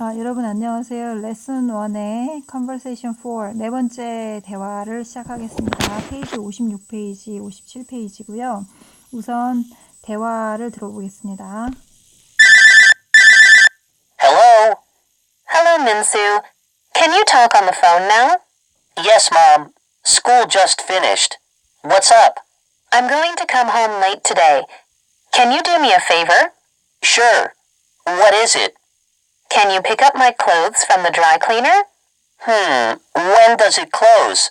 아, 여러분 안녕하세요. 레슨 1의 Conversation 4네 번째 대화를 시작하겠습니다. 페이지 56페이지, 57페이지고요. 우선 대화를 들어보겠습니다. Hello? Hello, Minsu. Can you talk on the phone now? Yes, Mom. School just finished. What's up? I'm going to come home late today. Can you do me a favor? Sure. What is it? Can you pick up my clothes from the dry cleaner? Hmm, when does it close?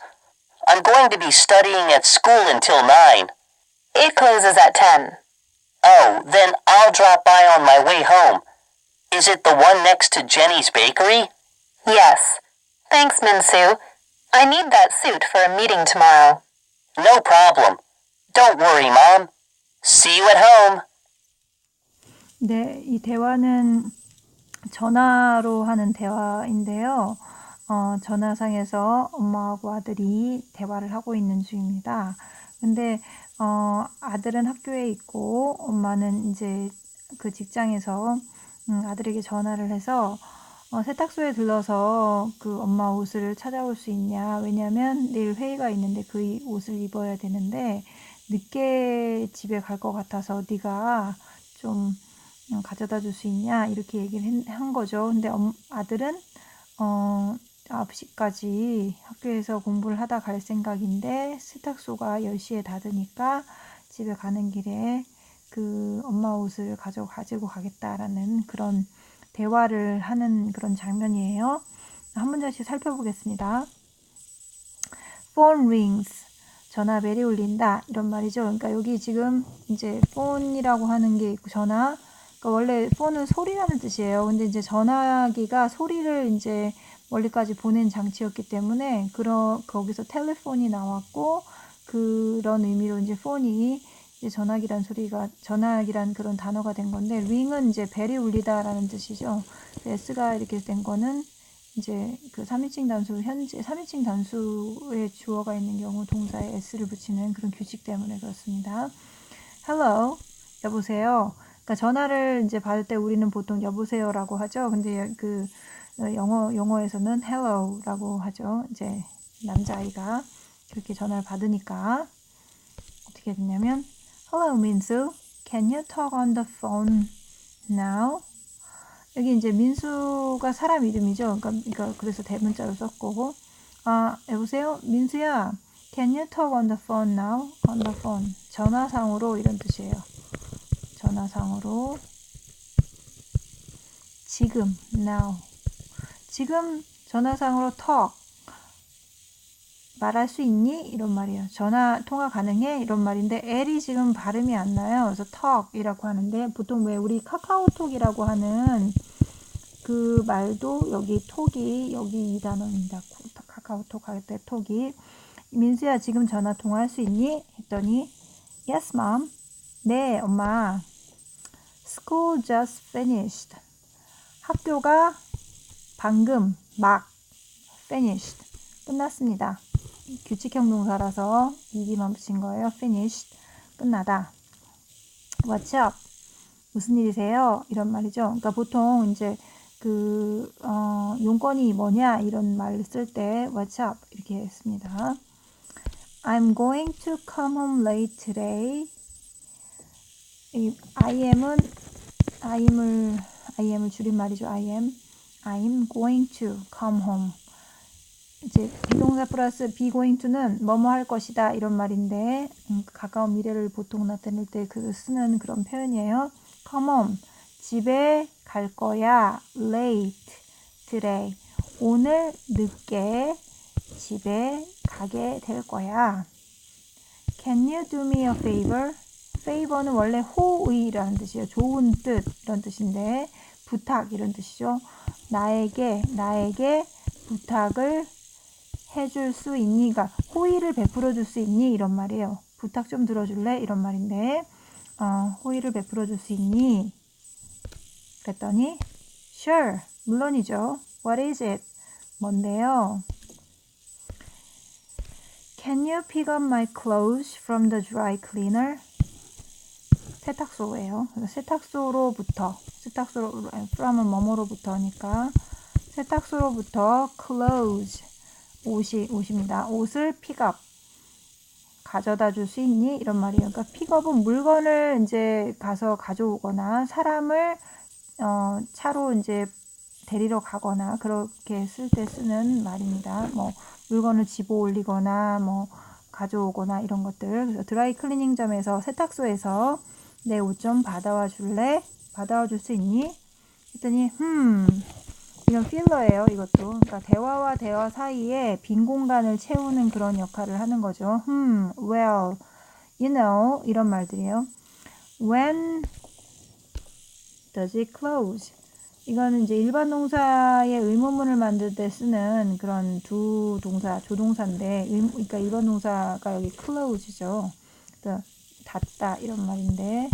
I'm going to be studying at school until 9. It closes at 10. Oh, then I'll drop by on my way home. Is it the one next to Jenny's Bakery? Yes. Thanks, Minsu. I need that suit for a meeting tomorrow. No problem. Don't worry, Mom. See you at home. 네, 이 대화는 전화로 하는 대화인데요. 어, 전화상에서 엄마하고 아들이 대화를 하고 있는 중입니다. 근데 어, 아들은 학교에 있고 엄마는 이제 그 직장에서 음, 아들에게 전화를 해서 어, 세탁소에 들러서 그 엄마 옷을 찾아올 수 있냐? 왜냐면 내일 회의가 있는데 그 옷을 입어야 되는데 늦게 집에 갈 것 같아서 네가 좀 음, 가져다 줄 수 있냐? 이렇게 얘기를 한- 한 거죠. 근데 엄- 아들은 어 9시까지 학교에서 공부를 하다 갈 생각인데 세탁소가 10시에 닫으니까 집에 가는 길에 그 엄마 옷을 가져 가지고 가겠다라는 그런 대화를 하는 그런 장면이에요. 한 문장씩 살펴보겠습니다. Phone rings. 전화벨이 울린다. 이런 말이죠. 그러니까 여기 지금 이제 phone이라고 하는 게 있고 전화. 그러니까 원래 phone은 소리라는 뜻이에요. 근데 이제 전화기가 소리를 이제 멀리까지 보낸 장치였기 때문에 그런 거기서 텔레폰이 나왔고 그런 의미로 이제 폰이 이제 전화기란 소리가 전화기란 그런 단어가 된 건데 ring은 이제 벨이 울리다라는 뜻이죠. s가 이렇게 된 거는 이제 그 3인칭 단수 현재 3인칭 단수에 주어가 있는 경우 동사에 s를 붙이는 그런 규칙 때문에 그렇습니다. Hello, 여보세요. 그러니까 전화를 이제 받을 때 우리는 보통 여보세요라고 하죠. 근데 그 어, 영어 영어에서는 hello라고 하죠. 이제 남자아이가 그렇게 전화를 받으니까 어떻게 됐냐면 Hello, 민수. Can you talk on the phone now? 여기 이제 민수가 사람 이름이죠. 그러니까, 그러니까 그래서 대문자로 썼고, 아 여보세요, 민수야. Can you talk on the phone now? On the phone. 전화상으로 이런 뜻이에요. 전화상으로 지금 now. 지금 전화상으로 talk 말할 수 있니? 이런 말이에요. 전화 통화 가능해? 이런 말인데 L이 지금 발음이 안 나요. 그래서 talk이라고 하는데 보통 왜 우리 카카오톡이라고 하는 그 말도 여기 톡이 여기 이 단어입니다. 카카오톡 할 때 톡이 민수야 지금 전화 통화할 수 있니? 했더니 Yes, mom. 네, 엄마. School just finished. 학교가 방금 막 finished 끝났습니다. 규칙형 동사라서 이기만 붙인 거예요. finished 끝나다. What's up? 무슨 일이세요? 이런 말이죠. 그러니까 보통 이제 그 어, 용건이 뭐냐 이런 말을 쓸때 What's up 이렇게 했습니다. I'm going to come home late today. 이 I am은 I am을 I am을 줄인 말이죠. I am. I'm going to come home. 이제 비동사 플러스 be going to는 뭐뭐 할 것이다 이런 말인데 음, 가까운 미래를 보통 나타낼 때 그 쓰는 그런 표현이에요. come home. 집에 갈 거야. late today. 오늘 늦게 집에 가게 될 거야. Can you do me a favor? Favor는 원래 호의라는 뜻이에요. 좋은 뜻 이런 뜻인데 부탁 이런 뜻이죠. 나에게 나에게 부탁을 해줄 수 있니? 그러니까 호의를 베풀어 줄 수 있니? 이런 말이에요. 부탁 좀 들어줄래? 이런 말인데 어, 호의를 베풀어 줄 수 있니? 그랬더니 sure 물론이죠. What is it? 뭔데요? Can you pick up my clothes from the dry cleaner? 세탁소예요. 세탁소로부터 세탁소로 from은 뭐뭐로부터니까 세탁소로부터 clothes 옷이 옷입니다. 옷을 픽업 가져다 줄 수 있니? 이런 말이에요. 그러니까 픽업은 물건을 이제 가서 가져오거나 사람을 어, 차로 이제 데리러 가거나 그렇게 쓸 때 쓰는 말입니다. 뭐 물건을 집어 올리거나 뭐 가져오거나 이런 것들. 그래서 드라이 클리닝점에서 세탁소에서 내 옷 좀 받아와 줄래? 받아와 줄 수 있니? 했더니 음 이건 필러예요. 이것도. 그러니까 대화와 대화 사이에 빈 공간을 채우는 그런 역할을 하는 거죠. 음, well, you know 이런 말들이에요. When does it close? 이거는 이제 일반 동사의 의문문을 만들 때 쓰는 그런 두 동사, 조동사인데, 의, 그러니까 일반 동사가 여기 close죠. 그래서 닫다 이런 말인데,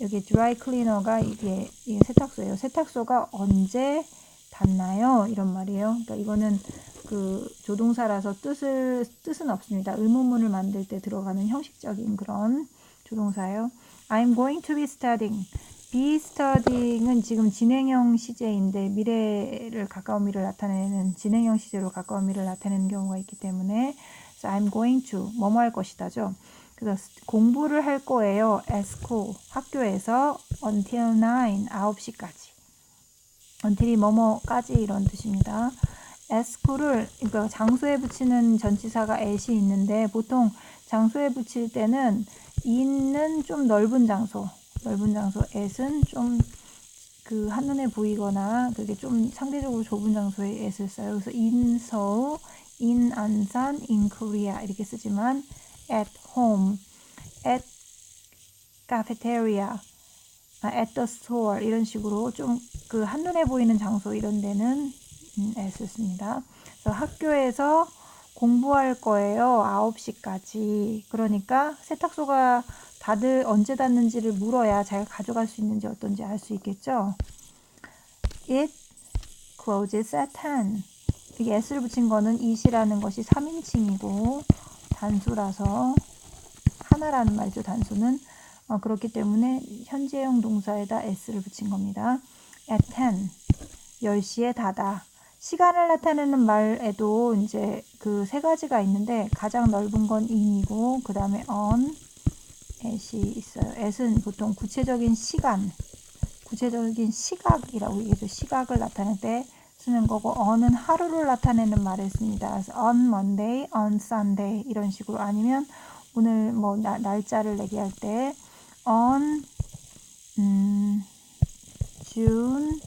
여기 dry cleaner가 이게, 이게 세탁소예요. 세탁소가 언제 닫나요? 이런 말이에요. 그러니까 이거는 그 조동사라서 뜻을 뜻은 없습니다. 의문문을 만들 때 들어가는 형식적인 그런 조동사예요. I'm going to be studying. be studying은 지금 진행형 시제인데 미래를 가까운 미래를 나타내는 진행형 시제로 가까운 미래를 나타내는 경우가 있기 때문에 so I'm going to 뭐뭐 할 것이다죠. 그래서 공부를 할 거예요. school 학교에서 until 9 9시까지. until이 뭐뭐까지 이런 뜻입니다. school을 그러니까 장소에 붙이는 전치사가 at이 있는데 보통 장소에 붙일 때는 in은 좀 넓은 장소, 넓은 장소, at은 좀그 한눈에 보이거나 그게 좀 상대적으로 좁은 장소에 at을 써요. 그래서 in Seoul, in 안산, in Korea 이렇게 쓰지만 at home, at cafeteria, 아, at the store 이런 식으로 좀 그 한눈에 보이는 장소 이런 데는 음, at을 씁니다. 그래서 학교에서 공부할 거예요. 9시까지. 그러니까 세탁소가 다들 언제 닫는지를 물어야 자기가 가져갈 수 있는지 어떤지 알 수 있겠죠. It closes at 10. 여기 s를 붙인 거는 it이라는 것이 3인칭이고 단수라서 하나라는 말이죠. 단수는 어, 그렇기 때문에 현재형 동사에다 s를 붙인 겁니다. at 10. 10시에 닫아. 시간을 나타내는 말에도 이제 그 세 가지가 있는데 가장 넓은 건 in이고 그 다음에 on, at이 있어요. at은 보통 구체적인 시간, 구체적인 시각이라고 얘기해서 시각을 나타낼 때 쓰는 거고 on은 하루를 나타내는 말을 씁니다. on Monday, on Sunday 이런 식으로 아니면 오늘 뭐 나, 날짜를 얘기할 때 on 음, June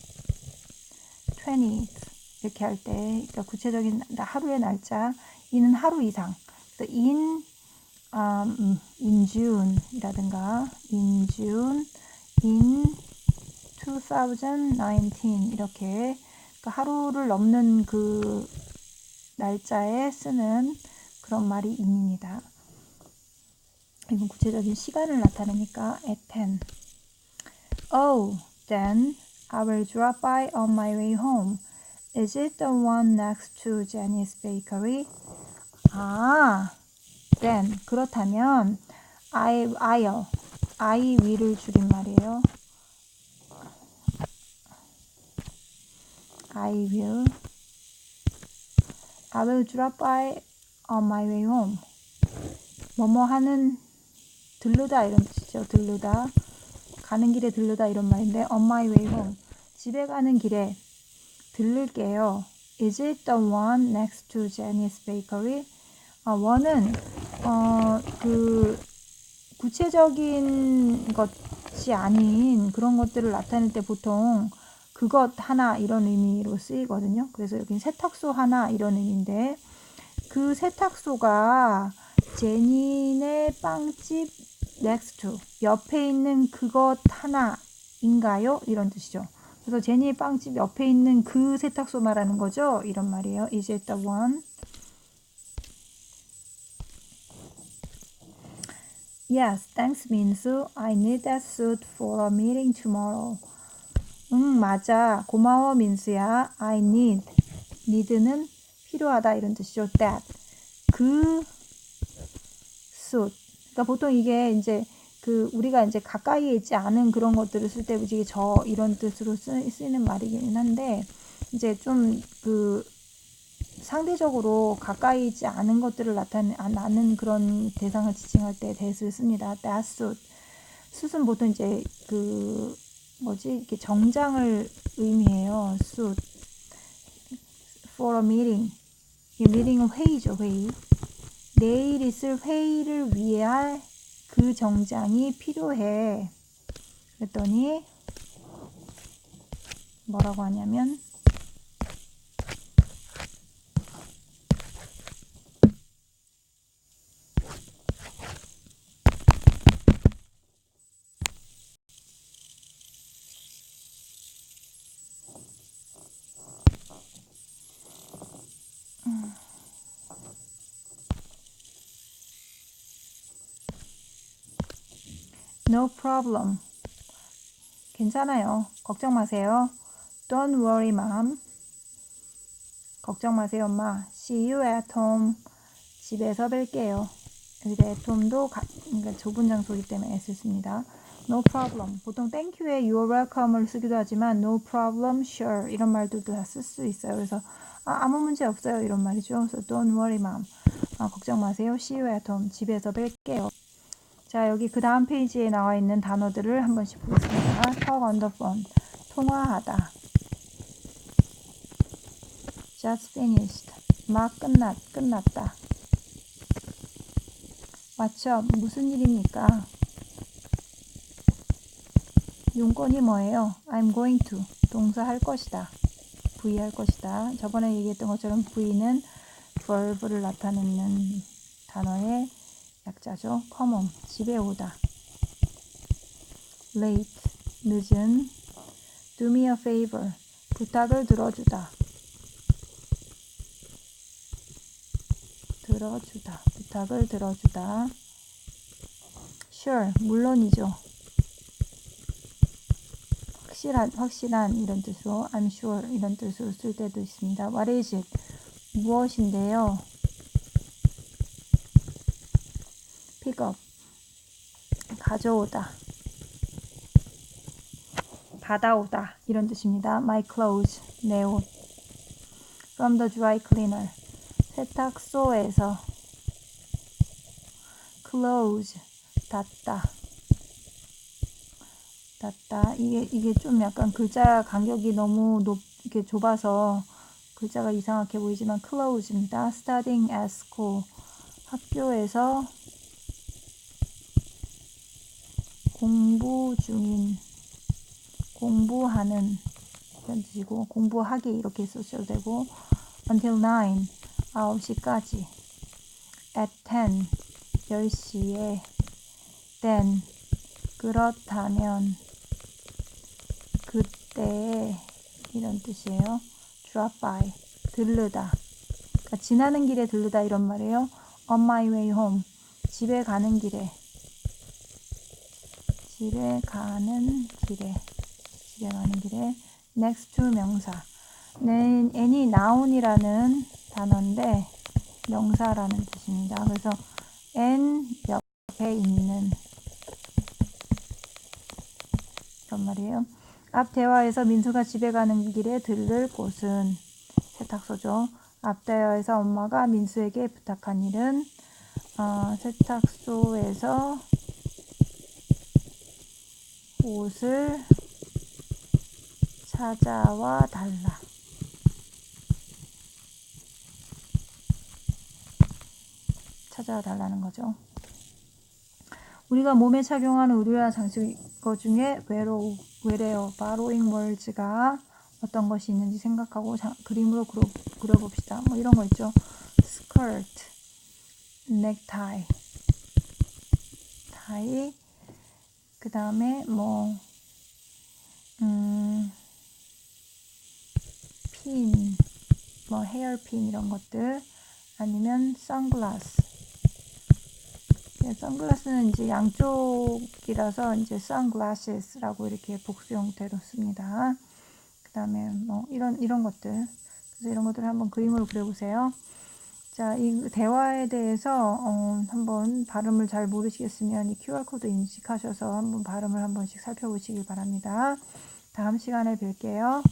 20th 이렇게 할 때 그러니까 구체적인 하루의 날짜 이는 하루 이상 그래서 in um, in June이라든가 in June in 2019 이렇게 그러니까 하루를 넘는 그 날짜에 쓰는 그런 말이 in입니다. 이건 구체적인 시간을 나타내니까 at 10. Oh, then I will drop by on my way home. Is it the one next to Jenny's bakery? 아, then 그렇다면 I, I'll, I will을 줄인 말이에요. I will, I will drop by on my way home. 뭐뭐 하는 들르다 이런 뜻이죠. 들르다. 가는 길에 들르다 이런 말인데 on my way home. 집에 가는 길에 들를게요. Is it the one next to Jenny's bakery? 아, 원은 어, 그 구체적인 것이 아닌 그런 것들을 나타낼 때 보통 그것 하나 이런 의미로 쓰이거든요. 그래서 여기 세탁소 하나 이런 의미인데 그 세탁소가 제니네 빵집 next to 옆에 있는 그것 하나인가요? 이런 뜻이죠. 그래서 제니의 빵집 옆에 있는 그 세탁소 말하는 거죠. 이런 말이에요. Is it the one? Yes, thanks, 민수. I need that suit for a meeting tomorrow. 응, 맞아. 고마워, 민수야. I need. need는 필요하다 이런 뜻이죠. that. 그 suit. 그러니까 보통 이게 이제 그 우리가 이제 가까이에 있지 않은 그런 것들을 쓸 때 이제 저 이런 뜻으로 쓰, 쓰이는 말이긴 한데 이제 좀 그 상대적으로 가까이 있지 않은 것들을 나타내는 그런 대상을 지칭할 때 that을 씁니다. that suit. suit은 보통 이제 그 뭐지 이렇게 정장을 의미해요. suit. for a meeting. 이 meeting은 회의죠, 회의. 내일 있을 회의를 위해 그 정장이 필요해. 그랬더니 뭐라고 하냐면 No problem. 괜찮아요. 걱정 마세요. Don't worry, mom. 걱정 마세요, 엄마. See you at home. 집에서 뵐게요. 여기서 at home도 가, 그러니까 좁은 장소이기 때문에 s 씁니다. No problem. 보통 thank you에 you're welcome을 쓰기도 하지만 no problem, sure 이런 말들도 다 쓸 수 있어요. 그래서 아, 아무 문제 없어요 이런 말이죠. 그래서 don't worry, mom. 아, 걱정 마세요. See you at home. 집에서 뵐게요. 자, 여기 그 다음 페이지에 나와 있는 단어들을 한 번씩 보겠습니다. talk on the phone. 통화하다. just finished. 막 끝났, 끝났다. up? 무슨 일입니까? 용건이 뭐예요? I'm going to. 동사 할 것이다. V 할 것이다. 저번에 얘기했던 것처럼 V는 verb를 나타내는 단어의 약자죠. home, 집에 오다. late, 늦은. do me a favor, 부탁을 들어주다. 들어주다, 부탁을 들어주다. sure, 물론이죠. 확실한, 확실한 이런 뜻으로 I'm sure 이런 뜻으로 쓸 때도 있습니다. What is it? 무엇인데요? Up 가져오다. 받아오다. 이런 뜻입니다. My clothes 내 옷. From the dry cleaner. 세탁소에서 close 닫다. 닫다. 이게 이게 좀 약간 글자 간격이 너무 높 이렇게 좁아서 글자가 이상하게 보이지만 close입니다. studying at school. 학교에서 공부 중인 공부하는 이런 뜻이고 공부하기 이렇게 쓰셔도 되고 until 9 9시까지 at 10 10시에 then 그렇다면 그때 이런 뜻이에요. drop by 들르다 그러니까 지나는 길에 들르다 이런 말이에요. on my way home 집에 가는 길에 집에 가는 길에 집에 가는 길에 next to 명사 네, any noun이라는 단어인데 명사라는 뜻입니다. 그래서 n 옆에 있는 그런 말이에요. 앞 대화에서 민수가 집에 가는 길에 들를 곳은 세탁소죠. 앞 대화에서 엄마가 민수에게 부탁한 일은 어, 세탁소에서 옷을 찾아와 달라. 찾아와 달라는 거죠. 우리가 몸에 착용하는 의류와 장식거 중에 외로우, 외래어, 바로잉 월즈가 어떤 것이 있는지 생각하고 자, 그림으로 그려, 그려봅시다. 뭐 이런 거 있죠. 스커트, 넥타이, 타이, 그 다음에 뭐, 음, 핀, 뭐 헤어핀 이런 것들, 아니면 선글라스. 네, 선글라스는 이제 양쪽이라서 이제 sunglasses라고 이렇게 복수 형태로 씁니다. 그 다음에 뭐 이런 이런 것들. 그래서 이런 것들을 한번 그림으로 그려보세요. 자, 이 대화에 대해서 어, 한번 발음을 잘 모르시겠으면 이 QR코드 인식하셔서 한번 발음을 한 번씩 살펴보시길 바랍니다. 다음 시간에 뵐게요.